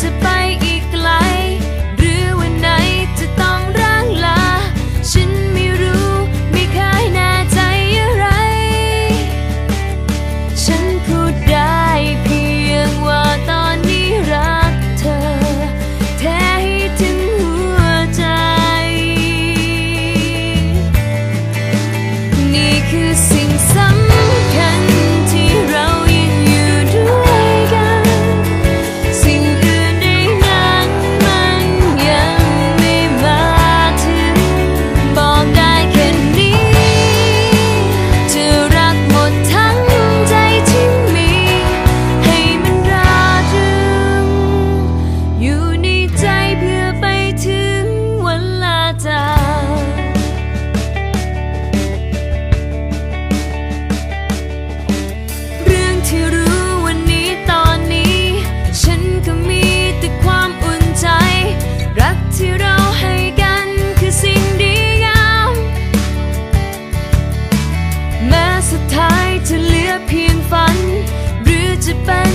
to find หรื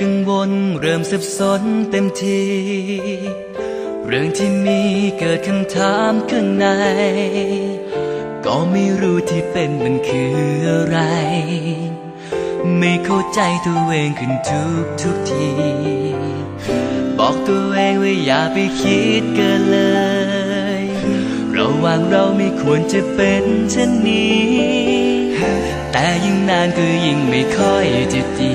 กังวลเริ่มสับสนเต็มทีเรื่องที่มีเกิดคำถามข้างใน ก็ไม่รู้ที่เป็นมันคืออะไร ไม่เข้าใจตัวเองขึ้นทุกทุกที บอกตัวเองว่าอย่าไปคิดเกินเลยระหว่างเราไม่ควรจะเป็นเช่นนี้ แต่ยิ่งนานก็ยิ่งไม่ค่อยจะดี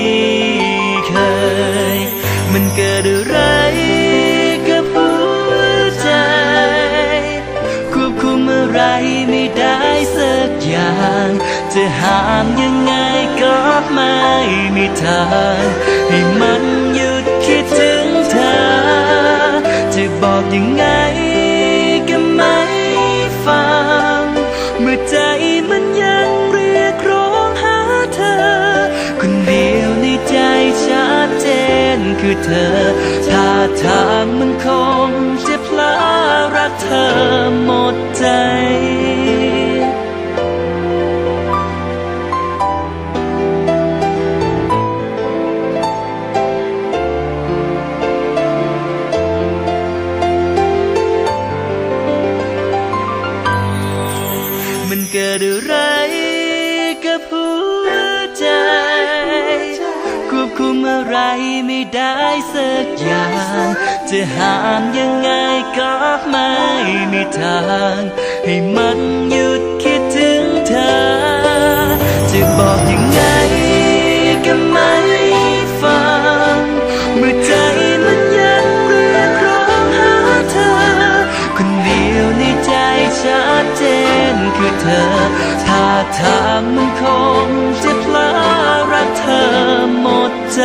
ย มันเกิดอะไรกับหัวใจ ควบคุมอะไรไม่ได้สักอย่าง จะห้ามยังไงก็ไม่มีทาง ให้มันหยุดคิดถึงเธอ จะบอกยังไง คือเธอท่าทางมันคงจะพลารักเธอหมดใจ ไม่ได้สักอย่าง จะห้ามยังไงก็ไม่มีทาง ให้มันหยุดคิดถึงเธอ จะบอกยังไงก็ไม่ฟัง เมื่อใจมันยังเรียกร้องหาเธอ คนเดียวในใจชัดเจนคือเธอ ถ้าทางมันคงจะพลารักเธอหมดใจ